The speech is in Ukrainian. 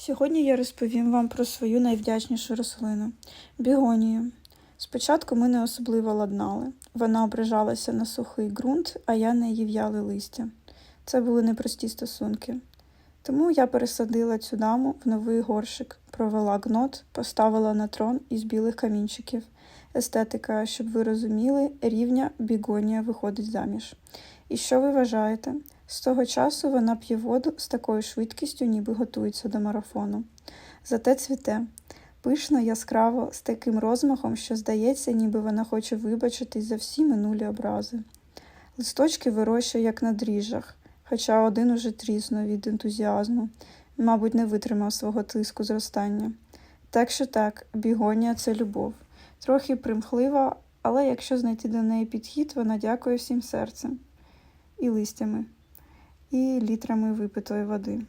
Сьогодні я розповім вам про свою найвдячнішу рослину бігонію. Спочатку ми не особливо ладнали. Вона ображалася на сухий ґрунт, а я на її в'яле листя. Це були непрості стосунки. Тому я пересадила цю даму в новий горшик, провела гнот, поставила на трон із білих камінчиків. Естетика, щоб ви розуміли, рівня бігонія виходить заміж. І що ви вважаєте? З того часу вона п'є воду з такою швидкістю, ніби готується до марафону. Зате цвіте. Пишно, яскраво, з таким розмахом, що здається, ніби вона хоче вибачитись за всі минулі образи. Листочки вирощує, як на дріжджах, хоча один уже тріснув від ентузіазму, мабуть, не витримав свого тиску зростання. Так що так, бігонія це любов. Трохи примхлива, але якщо знайти до неї підхід, вона дякує всім серцем і листями, і літрами випитої води.